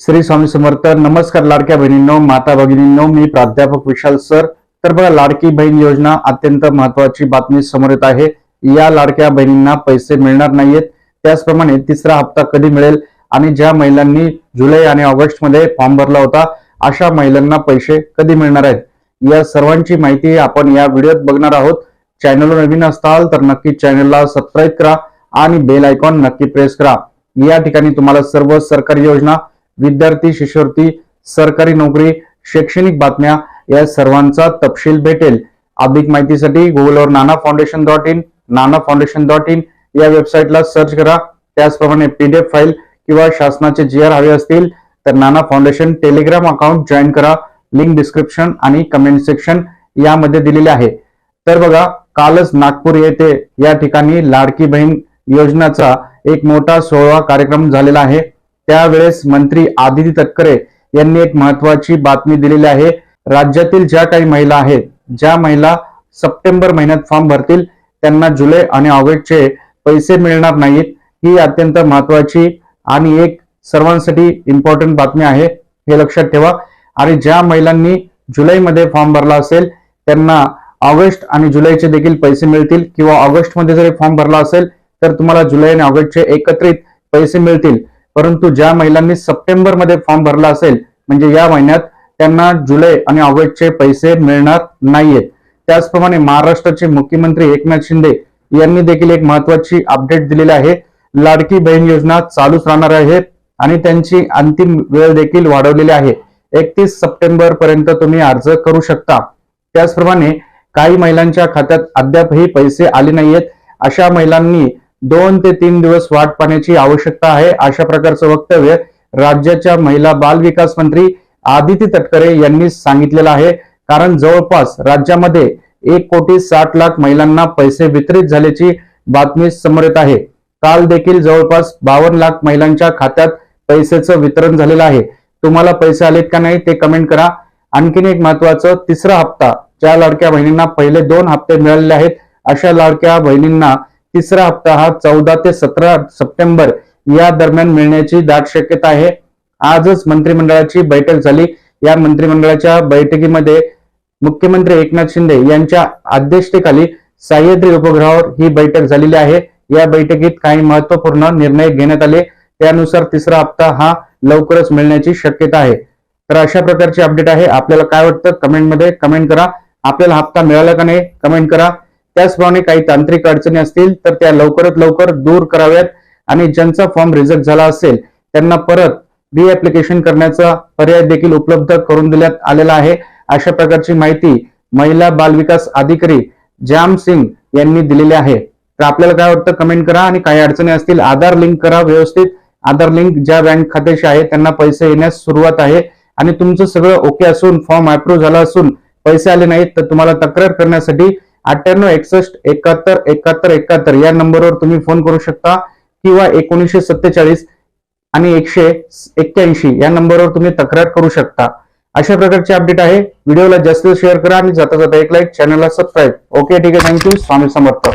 श्री स्वामी समर्थ नमस्कार लाडक्या बहिणींनो माता भगिनींनो मी प्राध्यापक विशाल सर. तर बघा लाडकी बहीण योजना अत्यंत महत्वाची बातमी समोर येत आहे. या लाडक्या बहिणींना पैसे मिळणार नाहीयेत. त्याचप्रमाणे तिसरा हप्ता कधी मिळेल आणि ज्या महिलांनी जुलै आणि ऑगस्टमध्ये फॉर्म भरला होता अशा महिलांना पैसे कधी मिळणार आहेत? या सर्वांची माहिती आपण या व्हिडिओत बघणार आहोत. चॅनलवर नवीन असताल तर नक्की चॅनलला सबस्क्राईब करा आणि बेल आयकॉन नक्की प्रेस करा. या ठिकाणी तुम्हाला सर्व सरकारी योजना विद्यार्थी शिष्यवृत्ती सरकारी नोकरी शैक्षणिक बातम्या या सर्वांचा तपशील भेटेल. अधिक माहितीसाठी गुगलवर Nana foundation dot in Nana foundation dot in या वेबसाईटला सर्च करा. त्याचप्रमाणे पीडीएफ फाईल किंवा शासनाचे जी आर हवे असतील तर Nana foundation telegram account join करा. लिंक डिस्क्रिप्शन आणि कमेंट सेक्शन यामध्ये दिलेले आहे. तर बघा कालच नागपूर येथे या ठिकाणी लाडकी बहीण योजनाचा एक मोठा सोहळा कार्यक्रम झालेला आहे. त्यावेळेस मंत्री आदिती तटकरे यांनी एक महत्वाची बातमी दिलेली आहे. राज्यातील ज्या काही महिला आहेत ज्या महिला सप्टेंबर महिन्यात फॉर्म भरतील त्यांना जुलै आणि ऑगस्टचे पैसे मिळणार नाहीत. ही अत्यंत महत्वाची आणि एक सर्वांसाठी इम्पॉर्टंट बातमी आहे. हे लक्षात ठेवा. आणि ज्या महिलांनी जुलैमध्ये फॉर्म भरला असेल त्यांना ऑगस्ट आणि जुलैचे देखील पैसे मिळतील किंवा ऑगस्टमध्ये जरी फॉर्म भरला असेल तर तुम्हाला जुलै आणि ऑगस्टचे एकत्रित पैसे मिळतील. परंतु ज्या महिलांनी सप्टेंबरमध्ये फॉर्म भरला असेल म्हणजे या महिन्यात त्यांना जुलै आणि ऑगस्टचे पैसे मिळणार नाहीयेत. त्याचप्रमाणे महाराष्ट्राचे मुख्यमंत्री एकनाथ शिंदे यांनी देखील एक महत्वाची अपडेट दिलेली आहे. लाडकी बहीण योजना चालूच राहणार आहे आणि त्यांची अंतिम वेळ देखील वाढवलेली आहे. एकतीस सप्टेंबर पर्यंत तुम्ही अर्ज करू शकता. त्याचप्रमाणे काही महिलांच्या खात्यात अद्यापही पैसे आले नाहीयेत. अशा महिलांनी दोन ते तीन दिवस वाट पाहण्याची आवश्यकता आहे. अशा प्रकारचं वक्तव्य राज्याच्या महिला बाल विकास मंत्री आदिती तटकरे यांनी सांगितलेलं आहे. कारण जवळपास राज्यामध्ये एक कोटी साठ लाख महिलांना पैसे वितरित झाल्याची बातमी समोर येत आहे. काल देखील जवळपास बावन्न लाख महिलांच्या खात्यात पैसेचं वितरण झालेलं आहे. तुम्हाला पैसे आलेत का नाही ते कमेंट करा. आणखीन एक महत्वाचं तिसरा हप्ता. ज्या लाडक्या बहिणींना पहिले दोन हप्ते मिळालेले आहेत अशा लाडक्या बहिणींना तिसरा हप्ता हा चौदा ते सतरा सप्टेंबर या दरम्यान मिळण्याची दाट शक्यता आहे. आजच मंत्रिमंडळाची बैठक झाली. या मंत्रिमंडळाच्या बैठकीमध्ये मुख्यमंत्री एकनाथ शिंदे यांच्या अध्यक्षतेखाली सह्याद्री उपग्रहावर ही बैठक झालेली आहे. या बैठकीत काही महत्त्वपूर्ण निर्णय घेण्यात आले. त्यानुसार तिसरा हप्ता हा लवकरच मिळण्याची शक्यता आहे. तर अशा प्रकारची अपडेट आहे. आपल्याला काय वाटतं? कमेंटमध्ये कमेंट करा. आपल्याला हप्ता मिळाला का नाही? कमेंट करा. त्याचप्रमाणे काही तांत्रिक अडचणी असतील तर त्या लवकरात लवकर दूर कराव्यात आणि ज्यांचा फॉर्म रिजेक्ट झाला असेल त्यांना परत ऍप्लिकेशन करण्याचा पर्याय देखील उपलब्ध करून देण्यात आलेला आहे. अशा प्रकारची माहिती महिला बालविकास अधिकारी जाम सिंग यांनी दिलेली आहे. तर आपल्याला काय वाटतं कमेंट करा आणि काही अडचणी असतील आधार लिंक करा व्यवस्थित. आधार लिंक ज्या बँक खात्याशी आहे त्यांना पैसे येण्यास सुरुवात आहे. आणि तुमचं सगळं ओके असून फॉर्म अप्रूव्ह झाला असून पैसे आले नाहीत तर तुम्हाला तक्रार करण्यासाठी अठ्ठ्याण्णव एकसष्ट एकाहत्तर एकाहत्तर एकाहत्तर या नंबरवर तुम्ही फोन करू शकता किंवा एकोणीसशे सत्तेचाळीस आणि एकशे एक्क्याऐंशी या नंबरवर तुम्ही तक्रार करू शकता. अशा प्रकारचे अपडेट आहे. व्हिडिओला जास्त शेअर करा आणि जाता जाता एक लाईक चॅनलला सबस्क्राईब. ओके ठीक आहे. Thank you. स्वामी समर्थ.